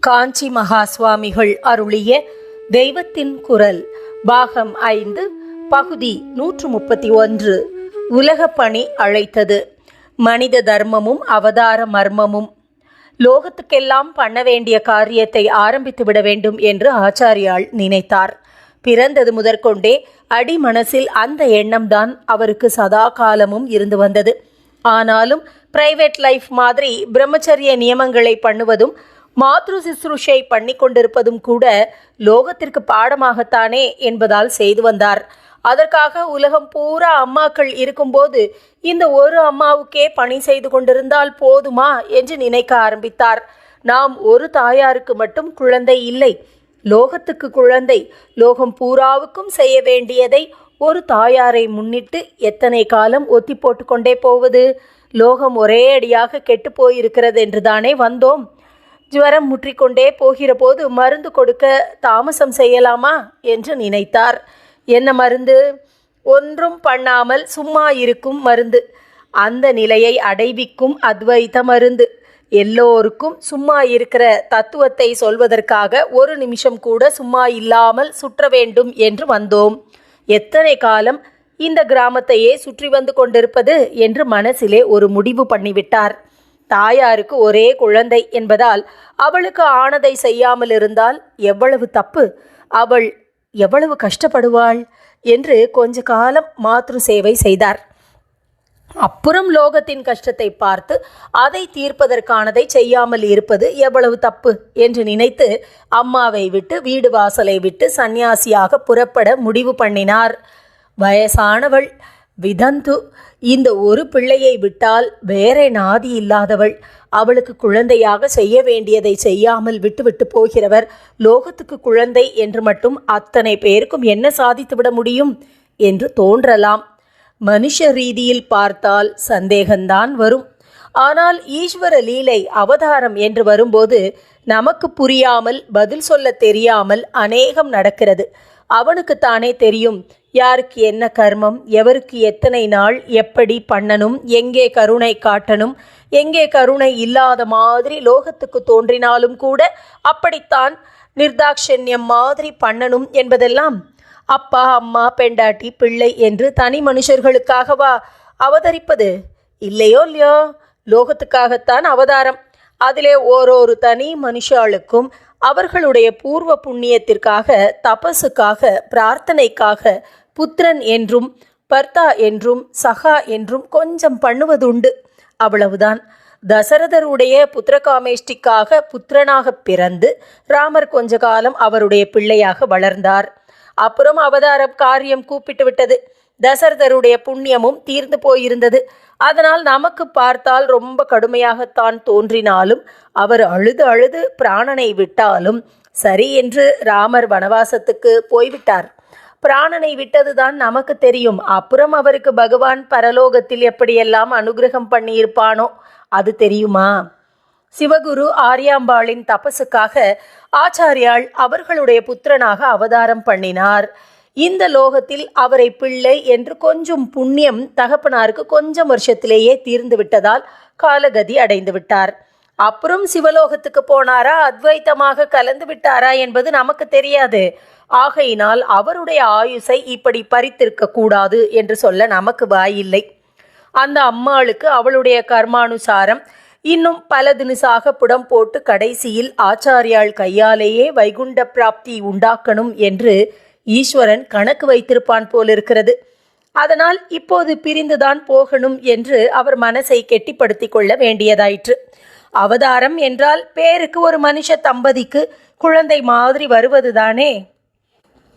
காஞ்சி மகா சுவாமிகள் அருளிய தெய்வத்தின் குரல் பாகம் ஐந்து பகுதி நூற்று முப்பத்தி ஒன்று உலக பணி அழைத்தது. மனித தர்மமும் அவதார மர்மமும். லோகத்துக்கெல்லாம் பண்ண வேண்டிய காரியத்தை ஆரம்பித்து விட வேண்டும் என்று ஆச்சாரியால் நினைத்தார். பிறந்தது முதற்கொண்டே அடி மனசில் அந்த எண்ணம்தான் அவருக்கு சதா காலமும் இருந்து வந்தது. ஆனாலும் பிரைவேட் லைஃப் மாதிரி பிரம்மச்சரிய நியமங்களை பண்ணுவதும் மாத்ரு சிசுருஷை பண்ணி கொண்டிருப்பதும் கூட லோகத்திற்கு பாடமாகத்தானே என்பதால் செய்து வந்தார். அதற்காக உலகம் பூரா அம்மாக்கள் இருக்கும்போது இந்த ஒரு அம்மாவுக்கே பணி செய்து கொண்டிருந்தால் போதுமா என்று நினைக்க ஆரம்பித்தார். நாம் ஒரு தாயாருக்கு மட்டும் குழந்தை இல்லை. லோகத்துக்கு குழந்தை. லோகம் பூராவுக்கும் செய்ய வேண்டியதை ஒரு தாயாரை முன்னிட்டு எத்தனை காலம் ஒத்தி போட்டுக்கொண்டே போவது? லோகம் ஒரே அடியாக கெட்டு போயிருக்கிறது என்றுதானே வந்தோம். ஜுவரம் முற்றிக்கொண்டே போகிற போது மருந்து கொடுக்க தாமசம் செய்யலாமா என்று நினைத்தார். என்ன மருந்து? ஒன்றும் பண்ணாமல் சும்மா இருக்கும் மருந்து. அந்த நிலையை அடைவிக்கும் அத்வைத மருந்து. எல்லோருக்கும் சும்மா இருக்கிற தத்துவத்தை சொல்வதற்காக ஒரு நிமிஷம் கூட சும்மா இல்லாமல் சுற்ற வேண்டும் என்று வந்தோம். எத்தனை காலம் இந்த கிராமத்தையே சுற்றி வந்து கொண்டிருப்பது என்று மனசிலே ஒரு முடிவு பண்ணிவிட்டார். தாயாருக்கு ஒரே குழந்தை என்பதால் அவளுக்கு ஆனதை செய்யாமல் இருந்தால் எவ்வளவு தப்பு? அவள் எவ்வளவு கஷ்டப்படுவாள்? என்று கொஞ்ச காலம் மாத்ரு சேவை செய்தார். அப்புறம் லோகத்தின் கஷ்டத்தை பார்த்து அதை தீர்ப்பதற்கானதை செய்யாமல் இருப்பது எவ்வளவு தப்பு? என்று நினைத்து அம்மாவை விட்டு வீடு வாசலை விட்டு சந்நியாசியாக புறப்பட முடிவு பண்ணினார். வயசானவள் விதந்து இந்த ஒரு பிள்ளையை விட்டால் வேறே நாதி இல்லாதவள். அவளுக்கு குழந்தையாக செய்ய வேண்டியதை செய்யாமல் விட்டுவிட்டு போகிறவர் லோகத்துக்கு குழந்தை என்று மட்டும் அத்தனை பேருக்கும் என்ன சாதித்துவிட முடியும் என்று தோன்றலாம். மனுஷ ரீதியில் பார்த்தால் சந்தேகம்தான் வரும். ஆனால் ஈஸ்வர லீலை அவதாரம் என்று வரும்போது நமக்கு புரியாமல் பதில் சொல்ல தெரியாமல் அநேகம் நடக்கிறது. அவனுக்குத்தானே தெரியும் யாருக்கு என்ன கர்மம் எவருக்கு எத்தனை நாள் எப்படி பண்ணணும் எங்கே கருணை காட்டணும் எங்கே கருணை இல்லாத மாதிரி லோகத்துக்கு தோன்றினாலும் கூட அப்படித்தான் நிர்தாட்சண்யம் மாதிரி பண்ணணும் என்பதெல்லாம் அப்பா அம்மா பெண்டாட்டி பிள்ளை என்று தனி மனுஷர்களுக்காகவா அவதரிப்பது? இல்லையோ இல்லையோ லோகத்துக்காகத்தான் அவதாரம். அதிலே ஓரொரு தனி மனுஷாளுக்கும் அவர்களுடைய பூர்வ புண்ணியத்திற்காக தபசுக்காக பிரார்த்தனைக்காக புத்திரன் என்றும் பர்த்தா என்றும் சகா என்றும் கொஞ்சம் பண்ணுவதுண்டு. அவ்வளவுதான். தசரதருடைய புத்திரகாமேஷ்டிக்காக புத்திரனாக பிறந்து ராமர் கொஞ்ச காலம் அவருடைய பிள்ளையாக வளர்ந்தார். அப்புறம் அவதாரம் காரியம் கூப்பிட்டு விட்டது. தசரதருடைய புண்ணியமும் தீர்ந்து போயிருந்தது. அதனால் நமக்கு பார்த்தால் ரொம்ப கடுமையாகத்தான் தோன்றினாலும் அவர் அழுது அழுது பிராணனை விட்டாலும் சரி என்று ராமர் வனவாசத்துக்கு போய்விட்டார். பிராணனை விட்டதுதான் நமக்கு தெரியும். அப்புறம் அவருக்கு பகவான் பரலோகத்தில் எப்படியெல்லாம் அனுகிரகம் பண்ணியிருப்பானோ அது தெரியுமா? சிவகுரு ஆரியாம்பாளின் தபசுக்காக ஆச்சாரியாள் அவர்களுடைய புத்திரனாக அவதாரம் பண்ணினார். இந்த லோகத்தில் அவரை பிள்ளை என்று கொஞ்சம் புண்ணியம் தகப்பனாருக்கு கொஞ்சம் வருஷத்திலேயே தீர்ந்து விட்டதால் காலகதி அடைந்து விட்டார் அப்புறம் சிவலோகத்துக்கு போனாரா? அத்வைத்தமாக கலந்து விட்டாரா என்பது நமக்கு தெரியாது. ஆகையினால் அவருடைய ஆயுசை இப்படி பறித்திருக்க கூடாது என்று சொல்ல நமக்கு வாயில்லை அந்த அம்மாளுக்கு அவளுடைய கர்மானுசாரம் இன்னும் பல தினுசாக புடம் போட்டு கடைசியில் ஆச்சாரியாள் கையாலேயே வைகுண்ட பிராப்தி உண்டாக்கணும் என்று ஈஸ்வரன் கணக்கு வைத்திருப்பான் போலிருக்கிறது. அதனால் இப்போது பிரிந்துதான் போகணும் என்று அவர் மனசை கெட்டிப்படுத்திக் கொள்ள வேண்டியதாயிற்று. அவதாரம் என்றால் பேருக்கு ஒரு மனுஷ தம்பதிக்கு குழந்தை மாதிரி வருவதுதானே?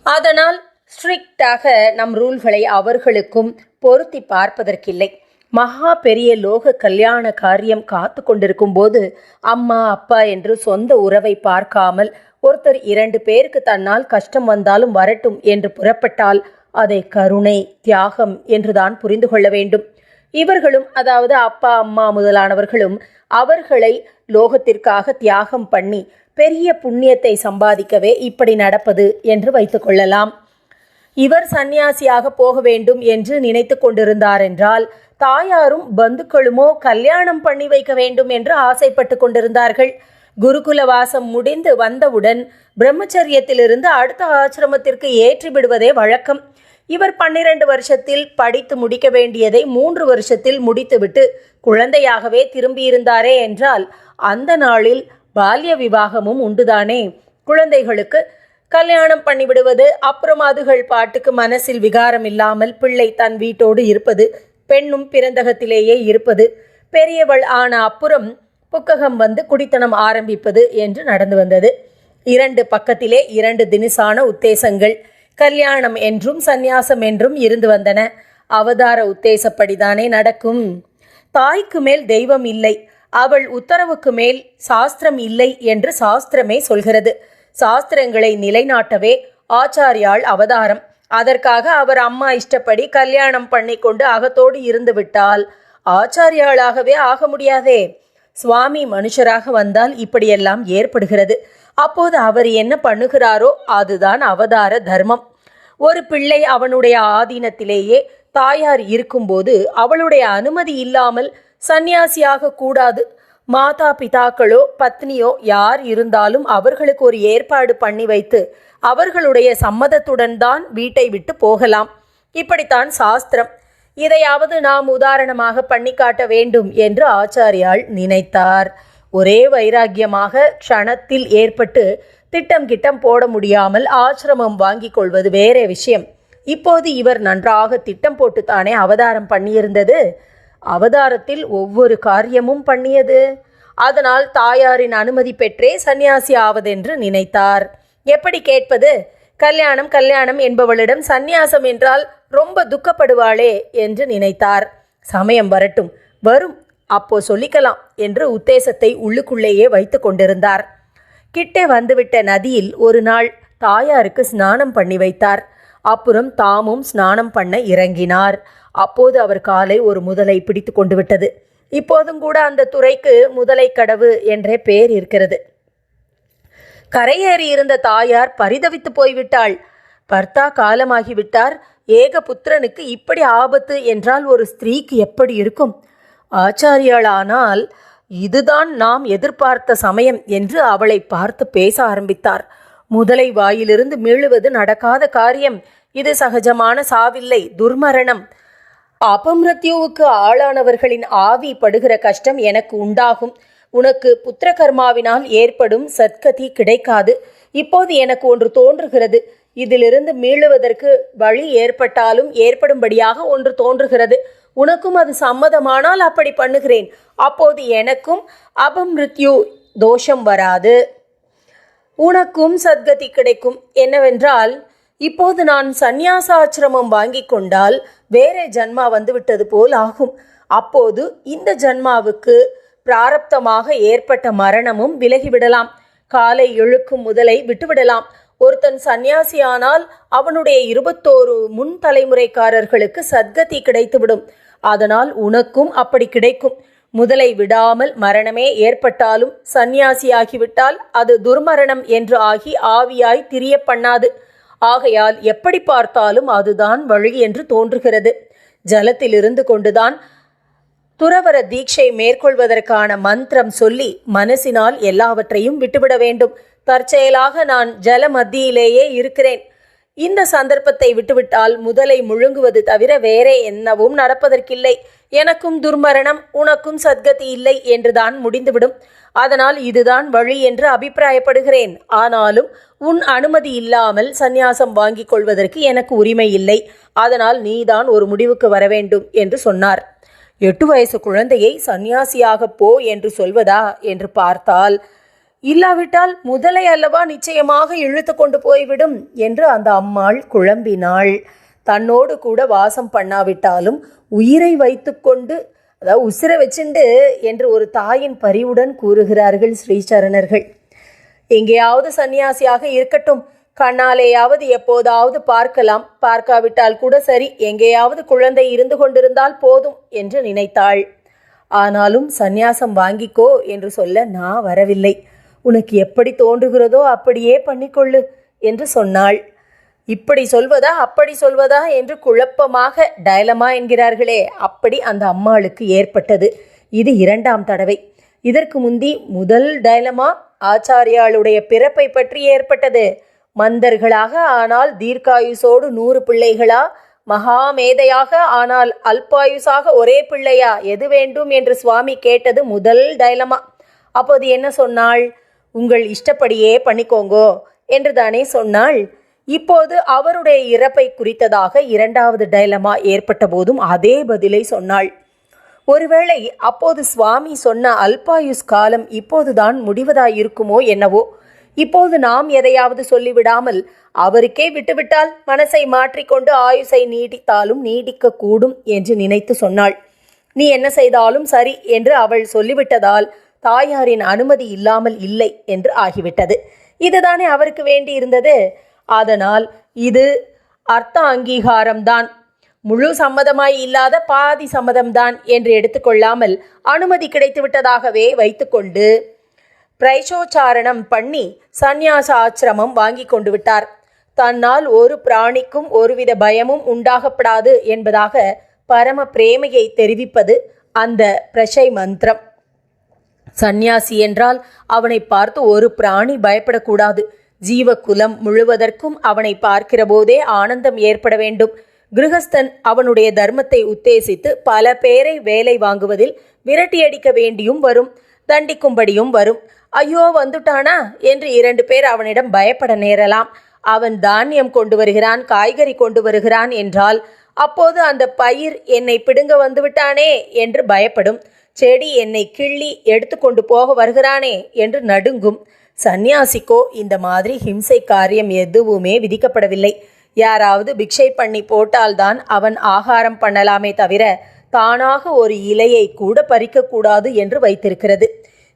அதனால் ஸ்ட்ரிக்டாக நம் ரூல்களை அவர்களுக்கும் பொருத்தி பார்ப்பதற்கில்லை. மகா பெரிய லோக கல்யாண காரியம் காத்து கொண்டிருக்கும் போது அம்மா அப்பா என்று சொந்த உறவை பார்க்காமல் ஒருத்தர் இரண்டு பேருக்கு தன்னால் கஷ்டம் வந்தாலும் வரட்டும் என்று புறப்பட்டால் அதை கருணை தியாகம் என்றுதான் புரிந்து கொள்ள வேண்டும். இவர்களும் அதாவது அப்பா அம்மா முதலானவர்களும் அவர்களை லோகத்திற்காக தியாகம் பண்ணி பெரிய புண்ணியத்தை சம்பாதிக்கவே இப்படி நடப்பது என்று வைத்துக்கொள்ளலாம் இவர் சந்நியாசியாக போக வேண்டும் என்று நினைத்து கொண்டிருந்தார் என்றால் தாயாரும் பந்துக்களுமோ கல்யாணம் பண்ணி வைக்க வேண்டும் என்று ஆசைப்பட்டு கொண்டிருந்தார்கள். குருகுல வாசம் முடிந்து வந்தவுடன் பிரம்மச்சரியத்திலிருந்து அடுத்த ஆசிரமத்திற்கு ஏற்றி விடுவதே வழக்கம். இவர் பன்னிரண்டு வருஷத்தில் படித்து முடிக்க வேண்டியதை மூன்று வருஷத்தில் முடித்துவிட்டு குழந்தையாகவே திரும்பியிருந்தாரே என்றால் அந்த நாளில் பால்ய விவாகமும் உண்டுதானே? குழந்தைகளுக்கு கல்யாணம் பண்ணிவிடுவது அப்புறம் அதுகள் பாட்டுக்கு மனசில் விகாரம் இல்லாமல் பிள்ளை தன் வீட்டோடு இருப்பது பெண்ணும் பிறந்தகத்திலேயே இருப்பது பெரியவள் ஆன அப்புறம் புக்ககம் வந்து குடித்தனம் ஆரம்பிப்பது என்று நடந்து வந்தது. இரண்டு பக்கத்திலே இரண்டு தினிசான உத்தேசங்கள் கல்யாணம் என்றும் சந்நியாசம் என்றும் இருந்து வந்தன. அவதார உத்தேசப்படிதானே நடக்கும். தாய்க்கு மேல் தெய்வம் இல்லை. அவள் உத்தரவுக்கு மேல் சாஸ்திரம் இல்லை என்று சாஸ்திரமே சொல்கிறது. சாஸ்திரங்களை நிலைநாட்டவே ஆச்சாரியாள் அவதாரம். அதற்காக அவர் அம்மா இஷ்டப்படி கல்யாணம் பண்ணி கொண்டு அகத்தோடு இருந்து விட்டால் ஆச்சாரியாளாகவே ஆக முடியாதே. சுவாமி மனுஷராக வந்தால் இப்படியெல்லாம் ஏற்படுகிறது. அப்போது அவர் என்ன பண்ணுகிறாரோ அதுதான் அவதார தர்மம். ஒரு பிள்ளை அவனுடைய ஆதீனத்திலேயே தாயார் இருக்கும்போது அவளுடைய அனுமதி இல்லாமல் சந்நியாசியாக கூடாது. மாதா பிதாக்களோ பத்னியோ யார் இருந்தாலும் அவர்களுக்கு ஒரு ஏற்பாடு பண்ணி வைத்து அவர்களுடைய சம்மதத்துடன் தான் வீட்டை விட்டு போகலாம். இப்படித்தான் சாஸ்திரம். இதையாவது நாம் உதாரணமாக பண்ணி காட்ட வேண்டும் என்று ஆச்சாரியால் நினைத்தார். ஒரே வைராக்கியமாக க்ஷணத்தில் ஏற்பட்டு திட்டம் கிட்டம் போட முடியாமல் ஆசிரமம் வாங்கிக் கொள்வது வேறே விஷயம். இப்போது இவர் நன்றாக திட்டம் போட்டுத்தானே அவதாரம் பண்ணியிருந்தது? அவதாரத்தில் ஒவ்வொரு காரியமும் பண்ணியது. அதனால் தாயாரின் அனுமதி பெற்றே சந்நியாசி ஆவதென்று நினைத்தார். எப்படி கேட்பது? கல்யாணம் கல்யாணம் என்பவளிடம் சந்நியாசம் என்றால் ரொம்ப துக்கப்படுவாளே என்று நினைத்தார். சமயம் வரட்டும். வரும். அப்போ சொல்லிக்கலாம் என்று உத்தேசத்தை உள்ளுக்குள்ளேயே வைத்து கொண்டிருந்தார். கிட்டே வந்துவிட்ட நதியில் ஒரு நாள் தாயாருக்கு ஸ்நானம் பண்ணி வைத்தார். அப்புறம் தாமும் ஸ்நானம் பண்ண இறங்கினார். அப்போது அவர் காலை ஒரு முதலை பிடித்து கொண்டு விட்டது. இப்போதும் கூட அந்த துறைக்கு முதலை கடவு என்றே பேர் இருக்கிறது. கரையேறி இருந்த தாயார் பரிதவித்து போய்விட்டாள். பர்த்தா காலமாகிவிட்டார். ஏக புத்திரனுக்கு இப்படி ஆபத்து என்றால் ஒரு ஸ்திரீக்கு எப்படி இருக்கும்? ஆச்சாரியாளானால் இதுதான் நாம் எதிர்பார்த்த சமயம் என்று அவளை பார்த்து பேச ஆரம்பித்தார். முதலை வாயிலிருந்து மீளுவது நடக்காத காரியம். இது சகஜமான சாவில்லை துர்மரணம். அபமிருத்யுவுக்கு ஆளானவர்களின் ஆவி படுகிற கஷ்டம் எனக்கு உண்டாகும். உனக்கு புத்திர கர்மாவினால் ஏற்படும் சத்கதி கிடைக்காது. இப்போது எனக்கு ஒன்று தோன்றுகிறது. இதிலிருந்து மீளுவதற்கு வழி ஏற்பட்டாலும் ஏற்படும்படியாக ஒன்று தோன்றுகிறது. உனக்கும் அது சம்மதமானால் அப்படி பண்ணுகிறேன். அப்போது எனக்கும் அபமிருத்யு தோஷம் வராது. உனக்கும் சத்கதி கிடைக்கும். என்னவென்றால் இப்போது நான் சந்நியாசாசிரமம் வாங்கி கொண்டால் வேறே ஜன்மா வந்துவிட்டது போல் ஆகும். அப்போது இந்த ஜன்மாவுக்கு பிராரப்தமாக ஏற்பட்ட மரணமும் விலகிவிடலாம். காலை இழுக்கும் முதலை விட்டுவிடலாம். ஒருத்தன் சந்நியாசியானால் அவனுடைய இருபத்தோரு முன் தலைமுறைக்காரர்களுக்கு சத்கதி கிடைத்துவிடும். அதனால் உனக்கும் அப்படி கிடைக்கும். முதலை விடாமல் மரணமே ஏற்பட்டாலும் சந்நியாசியாகிவிட்டால் அது துர்மரணம் என்று ஆகி ஆவியாய் திரிய பண்ணாது ஆகையால் எப்படி பார்த்தாலும் அதுதான் வழி என்று தோன்றுகிறது. ஜலத்திலிருந்து கொண்டுதான் துறவர தீட்சை மேற்கொள்வதற்கான மந்திரம் சொல்லி மனசினால் எல்லாவற்றையும் விட்டுவிட வேண்டும். தற்செயலாக நான் ஜல மத்தியிலேயே இருக்கிறேன். இந்த சந்தர்ப்பத்தை விட்டுவிட்டால் முதலை முழுங்குவது தவிர வேறே என்னவும் நடப்பதற்கில்லை. எனக்கும் துர்மரணம் உனக்கும் சத்கதி இல்லை என்றுதான் முடிந்துவிடும். அதனால் இதுதான் வழி என்று அபிப்பிராயப்படுகிறேன். ஆனாலும் உன் அனுமதி இல்லாமல் சந்நியாசம் வாங்கிக் கொள்வதற்கு எனக்கு உரிமை இல்லை. அதனால் நீதான் ஒரு முடிவுக்கு வர வேண்டும் என்று சொன்னார். எட்டு வயசு குழந்தையை சந்நியாசியாக போ என்று சொல்வதா? என்று பார்த்தால் இல்லாவிட்டால் முதலை அல்லவா நிச்சயமாக இழுத்து கொண்டு போய்விடும் என்று அந்த அம்மாள் குழம்பினாள். தன்னோடு கூட வாசம் பண்ணாவிட்டாலும் உயிரை வைத்துக்கொண்டு அதாவது உசிரை வச்சுண்டு என்று ஒரு தாயின் பரிவுடன் கூறுகிறார்கள் ஸ்ரீசரணர்கள். எங்கேயாவது சன்னியாசியாக இருக்கட்டும். கண்ணாலேயாவது எப்போதாவது பார்க்கலாம். பார்க்காவிட்டால் கூட சரி எங்கேயாவது குழந்தை இருந்து கொண்டிருந்தால் போதும் என்று நினைத்தாள். ஆனாலும் சந்நியாசம் வாங்கிக்கோ என்று சொல்ல நான் வரவில்லை. உனக்கு எப்படி தோன்றுகிறதோ அப்படியே பண்ணிக்கொள்ளு என்று சொன்னாள். இப்படி சொல்வதா அப்படி சொல்வதா என்று குழப்பமாக டயலமா என்கிறார்களே அப்படி அந்த அம்மாளுக்கு ஏற்பட்டது. இது இரண்டாம் தடவை. இதற்கு முந்தி முதல் டைலமா ஆச்சாரியாளுடைய பிறப்பை பற்றி ஏற்பட்டது. மந்தர்களாக ஆனால் தீர்க்காயுசோடு நூறு பிள்ளைகளா? மகாமேதையாக ஆனால் அல்பாயுசாக ஒரே பிள்ளையா? எது வேண்டும் என்று சுவாமி கேட்டது முதல் டைலமா அப்போது என்ன சொன்னாள்? உங்கள் இஷ்டப்படியே பண்ணிக்கோங்கோ என்று தானே சொன்னாள். இப்போது அவருடைய இறப்பை குறித்ததாக இரண்டாவது டைலமா ஏற்பட்ட போதும் அதே பதிலை சொன்னாள். ஒருவேளை அப்போது சுவாமி சொன்ன அல்பாயுஸ் காலம் இப்போதுதான் முடிவதாயிருக்குமோ என்னவோ. இப்போது நாம் எதையாவது சொல்லிவிடாமல் அவருக்கே விட்டுவிட்டால் மனசை மாற்றிக்கொண்டு ஆயுசை நீடித்தாலும் நீடிக்க கூடும் என்று நினைத்து சொன்னாள். நீ என்ன செய்தாலும் சரி என்று அவள் சொல்லிவிட்டதால் தாயாரின் அனுமதி இல்லாமல் இல்லை என்று ஆகிவிட்டது. இதுதானே அவருக்கு வேண்டியிருந்தது? அதனால் இது அர்த்த அங்கீகாரம்தான். முழு சம்மதமாய் இல்லாத பாதி சம்மதம்தான் என்று எடுத்துக்கொள்ளாமல் அனுமதி கிடைத்து விட்டதாகவே வைத்துக்கொண்டு பிரைஷோச்சாரணம் பண்ணி சந்நியாச ஆசிரமம் வாங்கி கொண்டு விட்டார். தன்னால் ஒரு பிராணிக்கும் ஒருவித பயமும் உண்டாகப்படாது என்பதாக பரம பிரேமையை தெரிவிப்பது அந்த பிரஷை மந்திரம். சந்நியாசி என்றால் அவனை பார்த்து ஒரு பிராணி பயப்படக்கூடாது. ஜீவகுலம் முழுவதற்கும் அவனை பார்க்கிற போதே ஆனந்தம் ஏற்பட வேண்டும். கிருஹஸ்தன் அவனுடைய தர்மத்தை உத்தேசித்து பல பேரை வேலை வாங்குவதில் விரட்டியடிக்க வேண்டியும் வரும் தண்டிக்கும்படியும் வரும். ஐயோ வந்துட்டானா? என்று இரண்டு பேர் அவனிடம் பயப்பட நேரலாம். அவன் தானியம் கொண்டு வருகிறான் காய்கறி கொண்டு வருகிறான் என்றால் அப்போது அந்த பயிர் என்னை பிடுங்க வந்து விட்டானே என்று பயப்படும். செடி என்னை கிள்ளி எடுத்துக்கொண்டு போக வருகிறானே என்று நடுங்கும் சந்நியாசிக்கோ இந்த மாதிரி ஹிம்சை காரியம் எதுவுமே விதிக்கப்படவில்லை. யாராவது பிக்ஷை பண்ணி போட்டால்தான் அவன் ஆகாரம் பண்ணலாமே தவிர தானாக ஒரு இலையை கூட பறிக்கக்கூடாது என்று வைத்திருக்கிறது.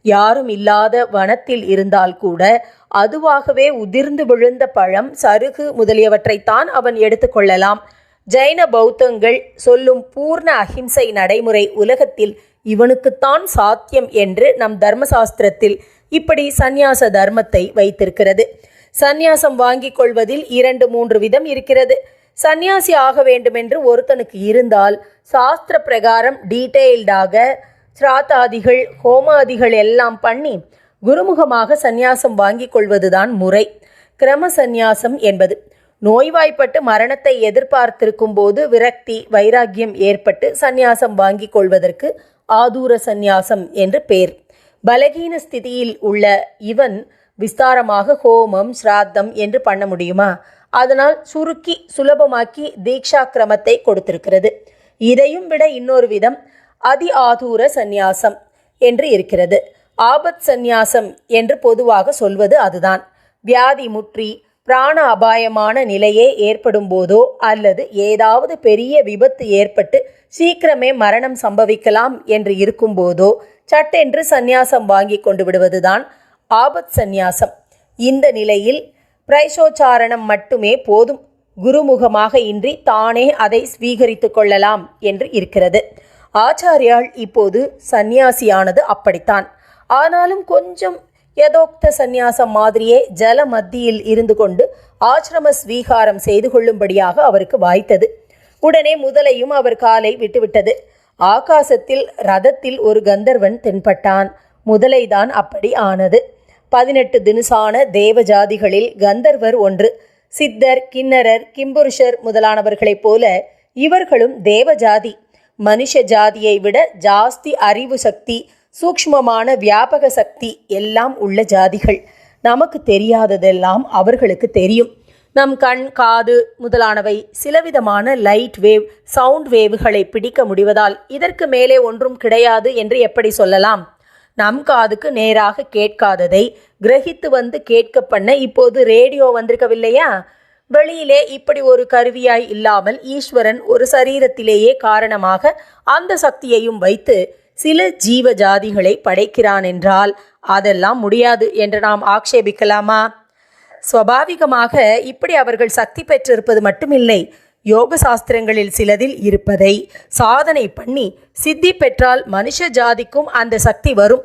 யாரும் இல்லாத வனத்தில் இருந்தால் கூட அதுவாகவே உதிர்ந்து விழுந்த பழம் சருகு முதலியவற்றைத்தான் அவன் எடுத்துக்கொள்ளலாம் ஜைன பௌத்தங்கள் சொல்லும் பூர்ண அஹிம்சை நடைமுறை உலகத்தில் இவனுக்குத்தான் சாத்தியம் என்று நம் தர்மசாஸ்திரத்தில் இப்படி சந்நியாச தர்மத்தை வைத்திருக்கிறது. சந்நியாசம் வாங்கிக் கொள்வதில் இரண்டு மூன்று விதம் இருக்கிறது. சந்நியாசி ஆக வேண்டுமென்று ஒருத்தனுக்கு இருந்தால் சாஸ்திர பிரகாரம் டீட்டெயில்டாக சிராத்தாதிகள் ஹோமாதிகள் எல்லாம் பண்ணி குருமுகமாக சந்நியாசம் வாங்கிக் கொள்வதுதான் முறை. கிரம சந்நியாசம் என்பது நோய்வாய்ப்பட்டு மரணத்தை எதிர்பார்த்திருக்கும் போது விரக்தி வைராக்கியம் ஏற்பட்டு சந்நியாசம் வாங்கிக் கொள்வதற்கு ஆதூர சந்நியாசம் என்று பேர். பலகீன ஸ்திதியில் உள்ள இவன் விஸ்தாரமாக ஹோமம் ஸ்ராத்தம் என்று பண்ண முடியுமா? அதனால் சுருக்கி சுலபமாக்கி தீக்ஷா கிரமத்தை கொடுத்திருக்கிறது. இதையும் விட இன்னொரு விதம் அதி ஆதூர சந்நியாசம் என்று இருக்கிறது. ஆபத் சந்நியாசம் என்று பொதுவாக சொல்வது அதுதான். வியாதி முற்றி பிராண அபாயமான நிலையே ஏற்படும் போதோ அல்லது ஏதாவது பெரிய விபத்து ஏற்பட்டு சீக்கிரமே மரணம் சம்பவிக்கலாம் என்று இருக்கும்போதோ சட்டென்று சந்நியாசம் வாங்கி கொண்டு விடுவதுதான் ஆபத் சந்நியாசம். இந்த நிலையில் பிரைசோச்சாரணம் மட்டுமே போதும். குருமுகமாக இன்றி தானே அதை ஸ்வீகரித்து கொள்ளலாம் என்று இருக்கிறது. ஆச்சாரியால் இப்போது சந்நியாசியானது அப்படித்தான். ஆனாலும் கொஞ்சம் யதோக்த சந்நியாசம் மாதிரியே ஜல மத்தியில் இருந்து கொண்டு ஆசிரம ஸ்வீகாரம் செய்து கொள்ளும்படியாக அவருக்கு வாய்த்தது. உடனே முதலையும் அவர் காலை விட்டுவிட்டது. ஆகாசத்தில் ரதத்தில் ஒரு கந்தர்வன் தென்பட்டான். முதலைதான் அப்படி ஆனது. பதினெட்டு தினுசான தேவ ஜாதிகளில் கந்தர்வர் ஒன்று சித்தர் கிண்ணரர் கிம்புருஷர் முதலானவர்களைப் போல இவர்களும் தேவ ஜாதி மனுஷ ஜாதியை விட ஜாஸ்தி அறிவு சக்தி சூக்ஷ்மமான வியாபக சக்தி எல்லாம் உள்ள ஜாதிகள். நமக்கு தெரியாததெல்லாம் அவர்களுக்கு தெரியும். நம் கண் காது முதலானவை சிலவிதமான லைட் வேவ் சவுண்ட் வேவ்களை பிடிக்க முடிவதால் இதற்கு மேலே ஒன்றும் கிடையாது என்று எப்படி சொல்லலாம்? நம் காதுக்கு நேராக கேட்காததை கிரகித்து வந்து கேட்க பண்ண இப்போது ரேடியோ வந்திருக்கவில்லையா? வெளியிலே இப்படி ஒரு கருவியாய் இல்லாமல் ஈஸ்வரன் ஒரு சரீரத்திலேயே காரணமாக அந்த சக்தியையும் வைத்து சில ஜீவ ஜாதிகளை படைக்கிறான் என்றால் அதெல்லாம் முடியாது என்று நாம் ஆக்ஷேபிக்கலாமா? ஸ்வபாவிகமாக இப்படி அவர்கள் சக்தி பெற்றிருப்பது மட்டுமில்லை. யோக சாஸ்திரங்களில் சிலதில் இருப்பதை சாதனை பண்ணி சித்தி பெற்றால் மனுஷ ஜாதிக்கும் அந்த சக்தி வரும்.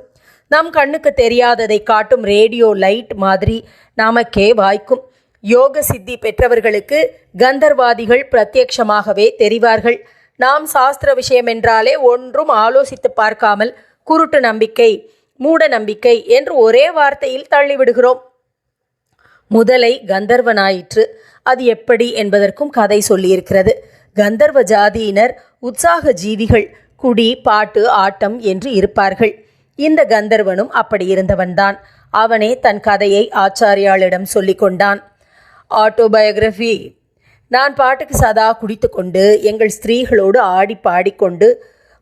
நம் கண்ணுக்கு தெரியாததை காட்டும் ரேடியோ லைட் மாதிரி நமக்கே வாய்க்கும். யோக சித்தி பெற்றவர்களுக்கு கந்தர்வாதிகள் பிரத்யக்ஷமாகவே தெரிவார்கள். நாம் சாஸ்திர விஷயம் என்றாலே ஒன்றும் ஆலோசித்து பார்க்காமல் குருட்டு நம்பிக்கை மூட நம்பிக்கை என்று ஒரே வார்த்தையில் தள்ளிவிடுகிறோம். முதலை கந்தர்வனாயிற்று. அது எப்படி என்பதற்கும் கதை சொல்லியிருக்கிறது. கந்தர்வ ஜாதியினர் உற்சாக ஜீவிகள் குடி பாட்டு ஆட்டம் என்று இருப்பார்கள். இந்த கந்தர்வனும் அப்படி இருந்தவன்தான். அவனே தன் கதையை ஆச்சாரியாளிடம் சொல்லிக் கொண்டான் ஆட்டோபயோகிராஃபி நான் பாட்டுக்கு சதா குடித்துக்கொண்டு எங்கள் ஸ்திரீகளோடு ஆடி பாடிக்கொண்டு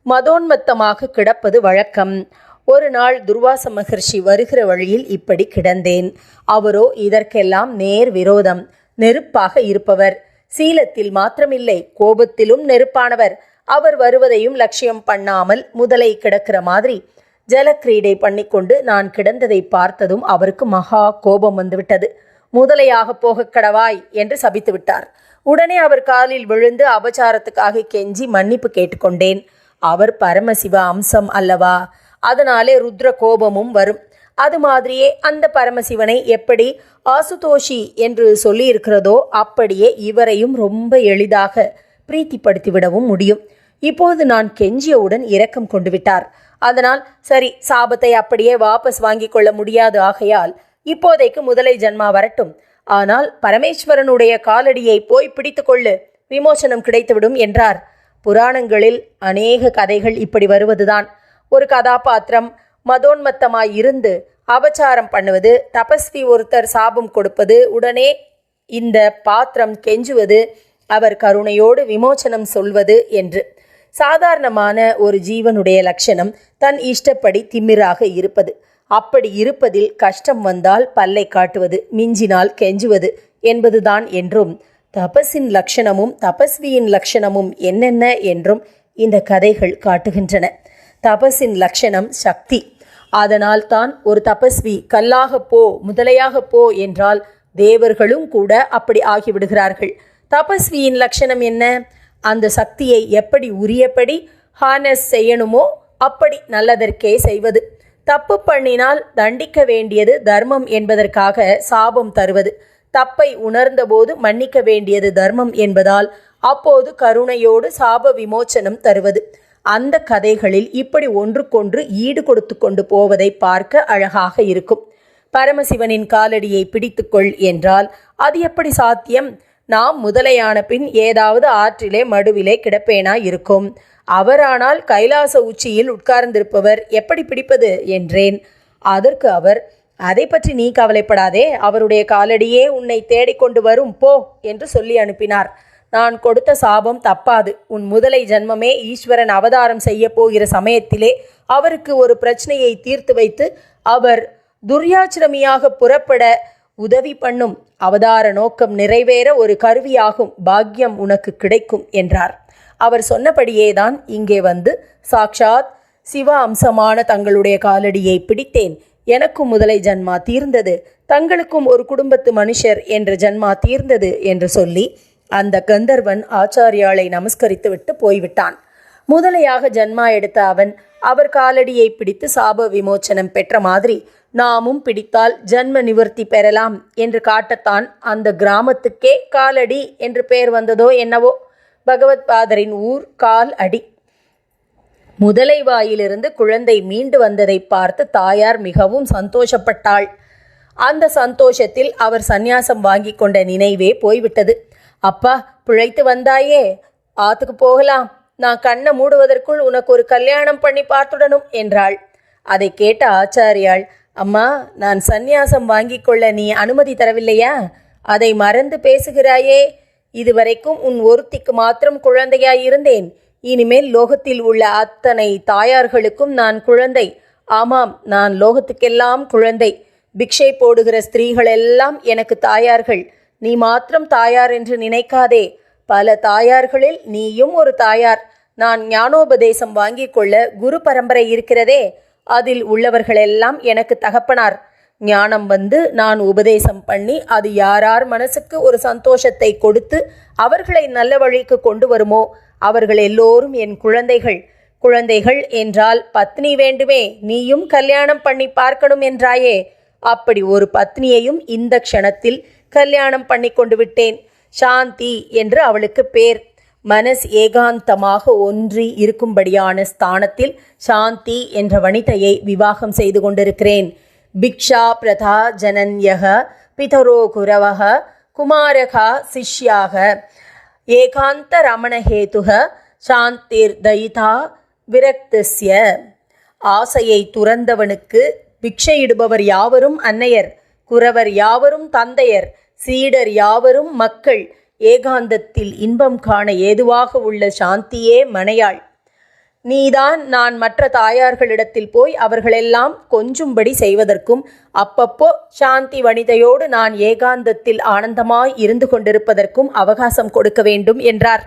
மதோன்மத்தமாக கிடப்பது வழக்கம். ஒரு நாள் துர்வாச மகர்ஷி வருகிற வழியில் இப்படி கிடந்தேன். அவரோ இதற்கெல்லாம் நேர் விரோதம். நெருப்பாக இருப்பவர். சீலத்தில் மாத்திரமில்லை. கோபத்திலும் நெருப்பானவர். அவர் வருவதையும் லட்சியம் பண்ணாமல் முதலை கிடக்கிற மாதிரி ஜலக்கிரீடை பண்ணிக்கொண்டு நான் கிடந்ததை பார்த்ததும் அவருக்கு மகா கோபம் வந்துவிட்டது. முதலையாக போகக் கடவாய் என்று சபித்து விட்டார் உடனே அவர் காலில் விழுந்து அபச்சாரத்துக்காக கெஞ்சி மன்னிப்பு கேட்டுக்கொண்டேன். அவர் பரமசிவ அம்சம் அல்லவா? அதனாலே ருத்ர கோபமும் வரும். அது மாதிரியே அந்த பரமசிவனை எப்படி ஆசுதோஷி என்று சொல்லியிருக்கிறதோ அப்படியே இவரையும் ரொம்ப எளிதாக பிரீத்திப்படுத்திவிடவும் முடியும். இப்போது நான் கெஞ்சியவுடன் இரக்கம் கொண்டு விட்டார். அதனால் சரி சாபத்தை அப்படியே வாபஸ் வாங்கிக் கொள்ள முடியாது ஆகையால் இப்போதைக்கு முதலை ஜன்மா வரட்டும். ஆனால் பரமேஸ்வரனுடைய காலடியை போய் பிடித்து கொள்ளு விமோசனம் கிடைத்துவிடும் என்றார். புராணங்களில் அநேக கதைகள் இப்படி வருவதுதான். ஒரு கதாபாத்திரம் மதோன்மத்தமாய் இருந்து அபச்சாரம் பண்ணுவது தபஸ்வி ஒருத்தர் சாபம் கொடுப்பது உடனே இந்த பாத்திரம் கெஞ்சுவது அவர் கருணையோடு விமோசனம் சொல்வது என்று. சாதாரணமான ஒரு ஜீவனுடைய லட்சணம் தன் இஷ்டப்படி திமிராக இருப்பது. அப்படி இருப்பதில் கஷ்டம் வந்தால் பல்லை காட்டுவது மிஞ்சினால் கெஞ்சுவது என்பதுதான் என்றும் தபஸின் லட்சணமும் தபஸ்வியின் லட்சணமும் என்னென்ன என்றும் இந்த கதைகள் காட்டுகின்றன. தபஸின் லட்சணம் சக்தி. அதனால் தான் ஒரு தபஸ்வி கல்லாக போ முதலையாக போ என்றால் தேவர்களும் கூட அப்படி ஆகிவிடுகிறார்கள். தபஸ்வியின் லட்சணம் என்ன? அந்த சக்தியை எப்படி உரியபடி ஹானஸ் செய்யணுமோ அப்படி நல்லதற்கே செய்வது. தப்பு பண்ணினால் தண்டிக்க வேண்டியது தர்மம் என்பதற்காக சாபம் தருவது. தப்பை உணர்ந்தபோது மன்னிக்க வேண்டியது தர்மம் என்பதால் அப்போது கருணையோடு சாப விமோச்சனம் தருவது. அந்த கதைகளில் இப்படி ஒன்றுக்கொன்று ஈடு கொடுத்து கொண்டு போவதை பார்க்க அழகாக இருக்கும். பரமசிவனின் காலடியை பிடித்துக்கொள் என்றால் அது எப்படி சாத்தியம்? நாம் முதலையான பின் ஏதாவது ஆற்றிலே மடுவிலே கிடப்பேனா இருக்கும். அவரானால் கைலாச உச்சியில் உட்கார்ந்திருப்பவர் எப்படி பிடிப்பது என்றேன். அதற்கு அவர் அதை பற்றி நீ கவலைப்படாதே அவருடைய காலடியே உன்னை தேடிக்கொண்டு வரும் போ என்று சொல்லி அனுப்பினார். நான் கொடுத்த சாபம் தப்பாது. உன் முதலை ஜன்மமே ஈஸ்வரன் அவதாரம் செய்ய போகிற சமயத்திலே அவருக்கு ஒரு பிரச்சனையை தீர்த்து வைத்து அவர் துர்யாச்சிரமியாக புறப்பட உதவி பண்ணும் அவதார நோக்கம் நிறைவேற ஒரு கருவியாகும் பாக்கியம் உனக்கு கிடைக்கும் என்றார். அவர் சொன்னபடியேதான் இங்கே வந்து சாக்ஷாத் சிவ அம்சமான தங்களுடைய காலடியை பிடித்தேன். எனக்கும் முதலை ஜன்மா தீர்ந்தது. தங்களுக்கும் ஒரு குடும்பத்து மனுஷர் என்ற ஜன்மா தீர்ந்தது என்று சொல்லி அந்த கந்தர்வன் ஆச்சாரியாளை நமஸ்கரித்து விட்டு போய்விட்டான். முதலையாக ஜன்மா எடுத்த அவன் அவர் காலடியை பிடித்து சாப விமோச்சனம் பெற்ற மாதிரி நாமும் பிடித்தால் ஜன்ம நிவர்த்தி பெறலாம் என்று காட்டத்தான் அந்த கிராமத்துக்கே காலடி என்று பெயர் வந்ததோ என்னவோ? பகவத் பாதரின் ஊர் கால் அடி. முதலை வாயிலிருந்து குழந்தை மீண்டு வந்ததை பார்த்து தாயார் மிகவும் சந்தோஷப்பட்டாள். அந்த சந்தோஷத்தில் அவர் சந்நியாசம் வாங்கி கொண்ட நினைவே போய்விட்டது. அப்பா பிழைத்து வந்தாயே. ஆத்துக்கு போகலாம். நான் கண்ணை மூடுவதற்குள் உனக்கு ஒரு கல்யாணம் பண்ணி பார்த்துடணும் என்றாள். அதை கேட்ட ஆச்சாரியாள் அம்மா நான் சந்நியாசம் வாங்கிக் கொள்ள நீ அனுமதி தரவில்லையா? அதை மறந்து பேசுகிறாயே. இதுவரைக்கும் உன் ஒருத்திக்கு மாத்திரம் குழந்தையாயிருந்தேன் இனிமேல் லோகத்தில் உள்ள அத்தனை தாயார்களுக்கும் நான் குழந்தை. ஆமாம் நான் லோகத்துக்கெல்லாம் குழந்தை. பிக்ஷை போடுகிற ஸ்திரீகள் எல்லாம் எனக்கு தாயார்கள். நீ மாத்திரம் தாயார் என்று நினைக்காதே. பல தாயார்களில் நீயும் ஒரு தாயார். நான் ஞானோபதேசம் வாங்கிக் கொள்ள குரு பரம்பரை இருக்கிறதே. அதில் உள்ளவர்களெல்லாம் எனக்கு தகப்பனார். ஞானம் வந்து நான் உபதேசம் பண்ணி அது யாரார் மனசுக்கு ஒரு சந்தோஷத்தை கொடுத்து அவர்களை நல்ல வழிக்கு கொண்டு வருமோ? அவர்கள் எல்லோரும் என் குழந்தைகள். குழந்தைகள் என்றால் பத்னி வேண்டுமே. நீயும் கல்யாணம் பண்ணி பார்க்கணும் என்றாயே. அப்படி ஒரு பத்னியையும் இந்த க்ஷணத்தில் கல்யாணம் பண்ணி கொண்டு விட்டேன். சாந்தி என்று அவளுக்கு பேர். மனஸ் ஏகாந்தமாக ஒன்றி இருக்கும்படியான ஸ்தானத்தில் சாந்தி என்ற வனிதையை விவாகம் செய்து கொண்டிருக்கிறேன். பிக்ஷா பிரதா ஜனன்யக பிதரோ குரவக குமாரகா சிஷ்யாக ஏகாந்த ரமணஹேதுக சாந்திர் தயிதா விரக்தஸ்ய. ஆசையை துறந்தவனுக்கு பிக்ஷையிடுபவர் யாவரும் அன்னையர் குரவர் யாவரும் தந்தையர் சீடர் யாவரும் மக்கள் ஏகாந்தத்தில் இன்பம் காண ஏதுவாக உள்ள சாந்தியே மனையாள். நீதான் நான் மற்ற தாயார்களிடத்தில் போய் அவர்களெல்லாம் கொஞ்சும்படி செய்வதற்கும் அப்பப்போ சாந்தி வனிதையோடு நான் ஏகாந்தத்தில் ஆனந்தமாய் இருந்து கொண்டிருப்பதற்கும் அவகாசம் கொடுக்க வேண்டும் என்றார்.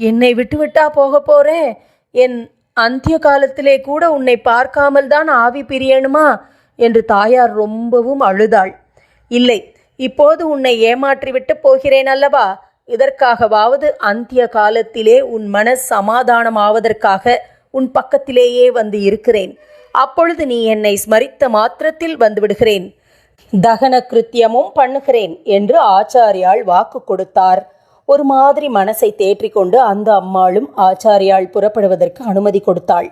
என்னை விட்டுவிட்டா போக போறே? என் அந்திய காலத்திலே கூட உன்னை பார்க்காமல் தான் ஆவி பிரியணுமா? என்று தாயார் ரொம்பவும் அழுதாள். இல்லை இப்போது உன்னை ஏமாற்றிவிட்டு போகிறேன் அல்லவா? இதற்காகவாவது அந்திய காலத்திலே உன் மன சமாதானமாவதற்காக உன் பக்கத்திலேயே வந்து இருக்கிறேன். அப்பொழுது நீ என்னை ஸ்மரித்த மாத்திரத்தில் வந்து விடுகிறேன். தகன கிருத்தியமும் பண்ணுகிறேன் என்று ஆச்சாரியால் வாக்கு கொடுத்தார். ஒரு மாதிரி மனசை தேற்றிக்கொண்டு அந்த அம்மாளும் ஆச்சாரியால் புறப்படுவதற்கு அனுமதி கொடுத்தாள்.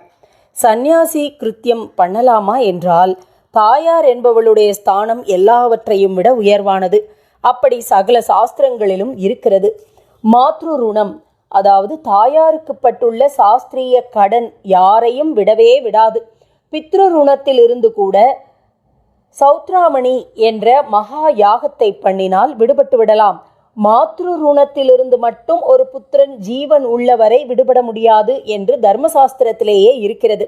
சந்நியாசி கிருத்தியம் பண்ணலாமா என்றால் தாயார் என்பவளுடைய ஸ்தானம் எல்லாவற்றையும் விட உயர்வானது. அப்படி சகல சாஸ்திரங்களிலும் இருக்கிறது. மாத்ரு ருணம் அதாவது தாயாருக்கு பட்டுள்ள சாஸ்திரிய கடன் யாரையும் விடவே விடாது. பித்ரு ருணத்திலிருந்து கூட சௌத்ராமணி என்ற மகா யாகத்தை பண்ணினால் விடுபட்டு விடலாம். மாத்ரு ருணத்திலிருந்து மட்டும் ஒரு புத்திரன் ஜீவன் உள்ளவரை விடுபட முடியாது என்று தர்மசாஸ்திரத்திலேயே இருக்கிறது.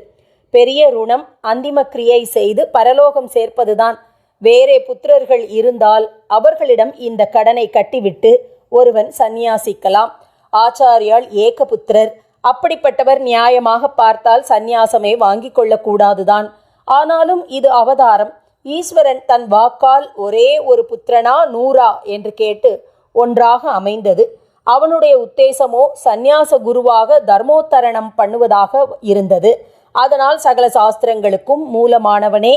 பெரிய ருணம் அந்திம கிரியை செய்து பரலோகம் சேர்ப்பதுதான். வேறே புத்திரர்கள் இருந்தால் அவர்களிடம் இந்த கடனை கட்டிவிட்டு ஒருவன் சந்நியாசிக்கலாம். ஆச்சாரியால் ஏகபுத்திரர் அப்படிப்பட்டவர் நியாயமாக பார்த்தால் சந்நியாசமே வாங்கிக் கொள்ளக்கூடாதுதான். ஆனாலும் இது அவதாரம். ஈஸ்வரன் தன் வாக்கால் ஒரே ஒரு புத்திரனா நூறா என்று கேட்டு ஒன்றாக அமைந்தது. அவனுடைய உத்தேசமோ சந்நியாச குருவாக தர்மோத்தரணம் பண்ணுவதாக இருந்தது. அதனால் சகல சாஸ்திரங்களுக்கும் மூலமானவனே.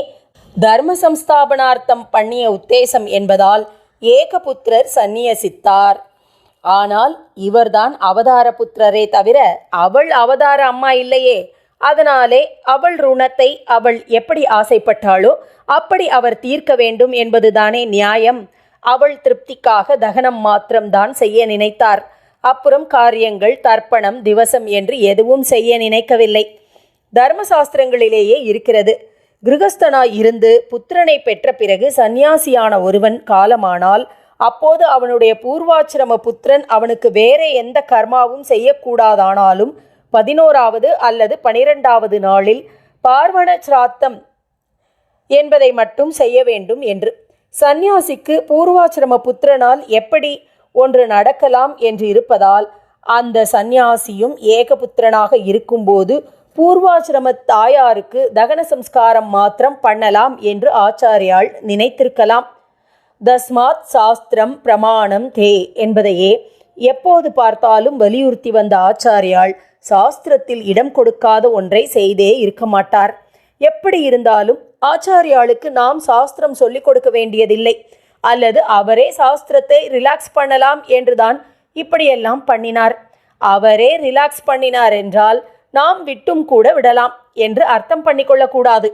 தர்ம சம்ஸ்தாபனார்த்தம் பண்ணிய உத்தேசம் என்பதால் ஏகபுத்திரர் சந்நியசித்தார். ஆனால் இவர்தான் அவதார புத்திரரே தவிர அவள் அவதார அம்மா இல்லையே. அதனாலே அவள் ருணத்தை அவள் எப்படி ஆசைப்பட்டாளோ அப்படி அவர் தீர்க்க வேண்டும் என்பதுதானே நியாயம். அவள் திருப்திக்காக தகனம் மாத்திரம்தான் செய்ய நினைத்தார். அப்புறம் காரியங்கள் தர்ப்பணம் திவசம் என்று எதுவும் செய்ய நினைக்கவில்லை. தர்மசாஸ்திரங்களிலேயே இருக்கிறது. கிருகஸ்தனாய் இருந்து புத்திரனை பெற்ற பிறகு சந்நியாசியான ஒருவன் காலமானால் அப்போது அவனுடைய பூர்வாச்சிரம புத்திரன் அவனுக்கு வேற எந்த கர்மாவும் செய்யக்கூடாதானாலும் பதினோராவது அல்லது பனிரெண்டாவது நாளில் பார்வண சிராத்தம் என்பதை மட்டும் செய்ய வேண்டும் என்று. சந்நியாசிக்கு பூர்வாச்சிரம புத்திரனால் எப்படி ஒன்று நடக்கலாம் என்று இருப்பதால் அந்த சந்நியாசியும் ஏகபுத்திரனாக இருக்கும்போது பூர்வாசிரம தாயாருக்கு தகன சம்ஸ்காரம் மாத்திரம் பண்ணலாம் என்று ஆச்சாரியால் நினைத்திருக்கலாம். தஸ்மாத் சாஸ்திரம் பிரமாணம் தே என்பதையே எப்போது பார்த்தாலும் வலியுறுத்தி வந்த ஆச்சாரியால் சாஸ்திரத்தில் இடம் கொடுக்காத ஒன்றை செய்தே இருக்க மாட்டார். எப்படி இருந்தாலும் ஆச்சாரியாளுக்கு நாம் சாஸ்திரம் சொல்லிக் கொடுக்க வேண்டியதில்லை. அல்லது அவரே சாஸ்திரத்தை ரிலாக்ஸ் பண்ணலாம் என்றுதான் இப்படியெல்லாம் பண்ணினார். அவரே ரிலாக்ஸ் பண்ணினார் என்றால் நாம் விட்டும் கூட விடலாம் என்று அர்த்தம் பண்ணிக்கொள்ளக்கூடாது.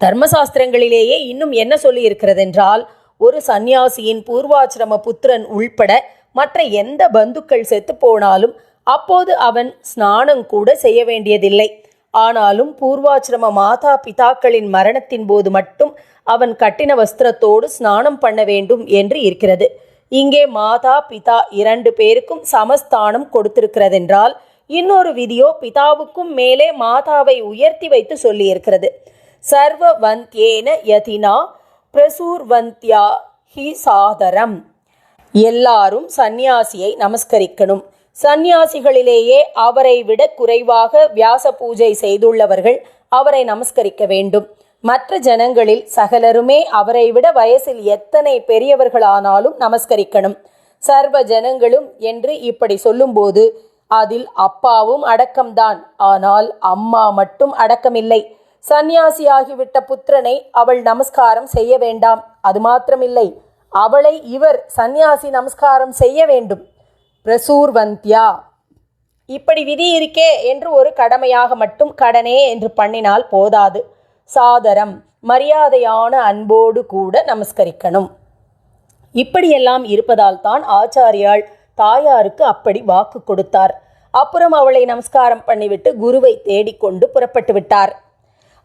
தர்மசாஸ்திரங்களிலேயே இன்னும் என்ன சொல்லி இருக்கிறதென்றால் ஒரு சந்நியாசியின் பூர்வாசிரம புத்திரன் உள்பட மற்ற எந்த பந்துக்கள் செத்து போனாலும் அப்போது அவன் ஸ்நானம் கூட செய்ய வேண்டியதில்லை. ஆனாலும் பூர்வாசிரம மாதா பிதாக்களின் மரணத்தின் போது மட்டும் அவன் கட்டின வஸ்திரத்தோடு ஸ்நானம் பண்ண வேண்டும் என்று இருக்கிறது. இங்கே மாதா பிதா இரண்டு பேருக்கும் சமஸ்தானம் கொடுத்திருக்கிறதென்றால் இன்னொரு விதியோ பிதாவுக்கும் மேலே மாதாவை உயர்த்தி வைத்து சொல்லியிருக்கிறது. சர்வ வந்தியேன யதினா பிரசூர்வந்தியா ஹி சாதரம். எல்லாரும் சந்நியாசியை நமஸ்கரிக்கணும். சந்நியாசிகளிலேயே அவரை விட குறைவாக வியாச பூஜை செய்துள்ளவர்கள் அவரை நமஸ்கரிக்க வேண்டும். மற்ற ஜனங்களில் சகலருமே அவரை விட வயசில் எத்தனை பெரியவர்களானாலும் நமஸ்கரிக்கணும். சர்வ ஜனங்களும் என்று இப்படி சொல்லும்போது அதில் அப்பாவும் அடக்கம்தான். ஆனால் அம்மா மட்டும் அடக்கமில்லை. சந்நியாசியாகிவிட்ட புத்திரனை அவள் நமஸ்காரம் செய்ய வேண்டாம். அது மாத்திரமில்லை. அவளை இவர் சந்நியாசி நமஸ்காரம் செய்ய வேண்டும். பிரசூர்வந்தியா! இப்படி விதி இருக்கே என்று ஒரு கடமையாக மட்டும் கடனே என்று பண்ணினால் போதாது. சாதரம்! மரியாதையான அன்போடு கூட நமஸ்கரிக்கணும். இப்படியெல்லாம் இருப்பதால் தான் ஆச்சாரியாள் தாயாருக்கு அப்படி வாக்கு கொடுத்தார். அப்புறம் அவளை நமஸ்காரம் பண்ணிவிட்டு குருவை தேடிக்கொண்டு புறப்பட்டு விட்டார்.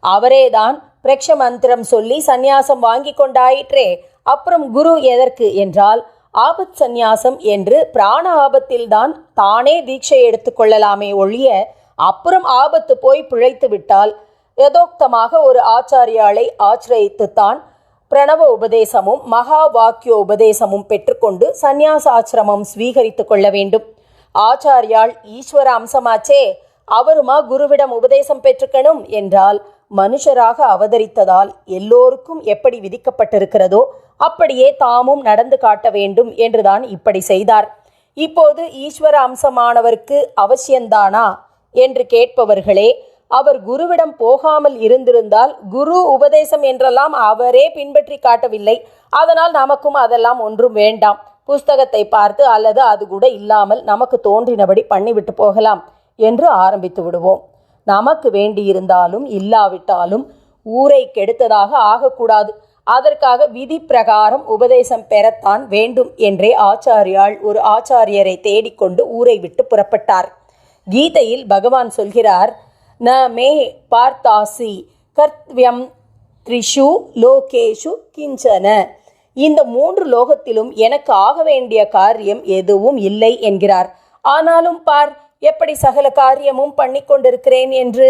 அவரேதான் பிரக்ஷ மந்திரம் சொல்லி சந்நியாசம் வாங்கி கொண்டாயிற்றே. அப்புறம் குரு எதற்கு என்றால் ஆபத் சந்நியாசம் என்று பிராண ஆபத்தில்தான் தானே தீட்சை எடுத்துக்கொள்ளலாமே ஒழிய அப்புறம் ஆபத்து போய் பிழைத்து விட்டால் யதோக்தமாக ஒரு ஆச்சாரியாளை ஆச்சிரயித்துத்தான் பிரணவ உபதேசமும் மகா வாக்கிய உபதேசமும் பெற்றுக்கொண்டு சந்நியாசாசிரமம் ஸ்வீகரித்து கொள்ள வேண்டும். ஆச்சாரியால் ஈஸ்வர அம்சமாச்சே அவருமா குருவிடம் உபதேசம் பெற்றுக்கணும் என்றால் மனுஷராக அவதரித்ததால் எல்லோருக்கும் எப்படி விதிக்கப்பட்டிருக்கிறதோ அப்படியே தாமும் நடந்து காட்ட வேண்டும் என்றுதான் இப்படி செய்தார். இப்போது ஈஸ்வர அம்சமானவருக்கு அவசியந்தானா என்று கேட்பவர்களே அவர் குருவிடம் போகாமல் இருந்திருந்தால் குரு உபதேசம் என்றெல்லாம் அவரே பின்பற்றி காட்டவில்லை. அதனால் நமக்கும் அதெல்லாம் ஒன்றும் வேண்டாம். புஸ்தகத்தை பார்த்து அல்லது அது கூட இல்லாமல் நமக்கு தோன்றினபடி பண்ணிவிட்டு போகலாம் என்று ஆரம்பித்து விடுவோம். நமக்கு வேண்டியிருந்தாலும் இல்லாவிட்டாலும் ஊரை கெடுத்ததாக ஆகக்கூடாது. அதற்காக விதி பிரகாரம் உபதேசம் பெறத்தான் வேண்டும் என்றே ஆச்சாரியால் ஒரு ஆச்சாரியரை தேடிக்கொண்டு ஊரை விட்டு புறப்பட்டார். கீதையில் பகவான் சொல்கிறார் ந மே பார்த்தாசி கர்த்வியம் த்ரிஷு லோகேஷு கிஞ்சன இந்த மூன்று லோகத்திலும் எனக்கு ஆக வேண்டிய காரியம் எதுவும் இல்லை என்கிறார். ஆனாலும் பார் எப்படி சகல காரியமும் பண்ணி கொண்டிருக்கிறேன் என்று?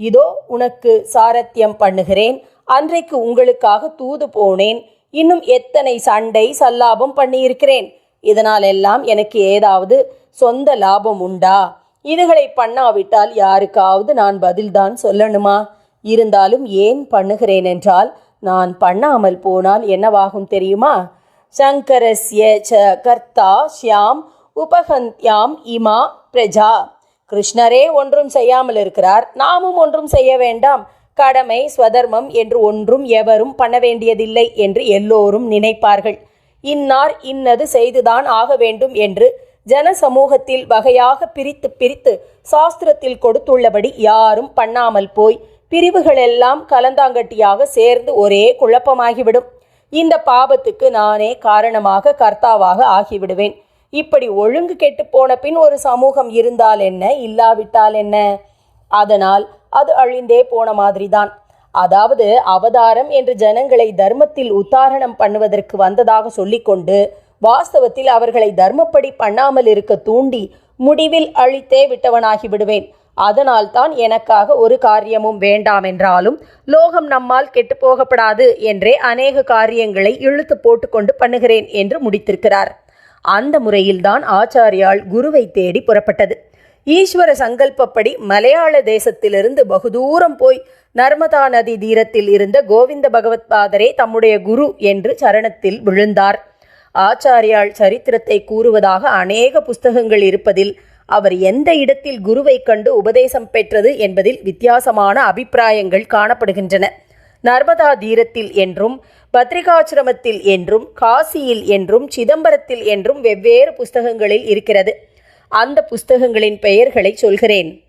இதோ உனக்கு சாரத்தியம் பண்ணுகிறேன். அன்றைக்கு உங்களுக்காக தூது போனேன். இன்னும் எத்தனை சண்டை சல்லாபம் பண்ணியிருக்கிறேன். இதனாலெல்லாம் எனக்கு ஏதாவது சொந்த லாபம் உண்டா? இதுகளை பண்ணாவிட்டால் யாருக்காவது நான் பதில்தான் சொல்லணுமா? இருந்தாலும் ஏன் பண்ணுகிறேன் என்றால் நான் பண்ணாமல் போனால் என்னவாகும் தெரியுமா? சங்கரஸ்ய ச கர்த்தா ஷியாம் உபகந்தியாம் இமா பிரஜா. கிருஷ்ணரே ஒன்றும் செய்யாமல் இருக்கிறார். நாமும் ஒன்றும் செய்ய வேண்டாம். கடமை ஸ்வதர்மம் என்று ஒன்றும் எவரும் பண்ண வேண்டியதில்லை என்று எல்லோரும் நினைப்பார்கள். இன்னார் இன்னது செய்துதான் ஆக வேண்டும் என்று ஜன சமூகத்தில் வகையாக பிரித்து பிரித்து சாஸ்திரத்தில் கொடுத்துள்ளபடி யாரும் பண்ணாமல் போய் பிரிவுகளெல்லாம் கலந்தாங்கட்டியாக சேர்ந்து ஒரே குழப்பமாகிவிடும். இந்த பாபத்துக்கு நானே காரணமாக கர்த்தாவாக ஆகிவிடுவேன். இப்படி ஒழுங்கு கெட்டு போன பின் ஒரு சமூகம் இருந்தால் என்ன? இல்லாவிட்டால் என்ன? அதனால் அது அழிந்தே போன மாதிரிதான். அதாவது அவதாரம் என்று ஜனங்களை தர்மத்தில் உத்தாரணம் பண்ணுவதற்கு வந்ததாக சொல்லிக்கொண்டு வாஸ்தவத்தில் அவர்களை தர்மப்படி பண்ணாமல் இருக்க தூண்டி முடிவில் அழித்தே விட்டவனாகி விடுவேன். அதனால்தான் எனக்காக ஒரு காரியமும் வேண்டாம் என்றாலும் லோகம் நம்மால் கெட்டுப்போகப்படாது என்றே அநேக காரியங்களை இழுத்து போட்டுக்கொண்டு பண்ணுகிறேன் என்று முடித்திருக்கிறார். அந்த முறையில்தான் ஆச்சாரியால் குருவை தேடி புறப்பட்டது. ஈஸ்வர சங்கல்பப்படி மலையாள தேசத்திலிருந்து பகுதூரம் போய் நர்மதா நதி தீரத்தில் இருந்த கோவிந்த பகவத்பாதரே தம்முடைய குரு என்று சரணத்தில் விழுந்தார். ஆச்சாரியாள் சரித்திரத்தை கூறுவதாக அநேக புஸ்தகங்கள் இருப்பதில் அவர் எந்த இடத்தில் குருவை கண்டு உபதேசம் பெற்றது என்பதில் வித்தியாசமான அபிப்பிராயங்கள் காணப்படுகின்றன. நர்மதா தீரத்தில் என்றும் பத்ரிகாசிரமத்தில் என்றும் காசியில் என்றும் சிதம்பரத்தில் என்றும் வெவ்வேறு புஸ்தகங்களில் இருக்கிறது. அந்த புஸ்தகங்களின் பெயர்களை சொல்கிறேன்.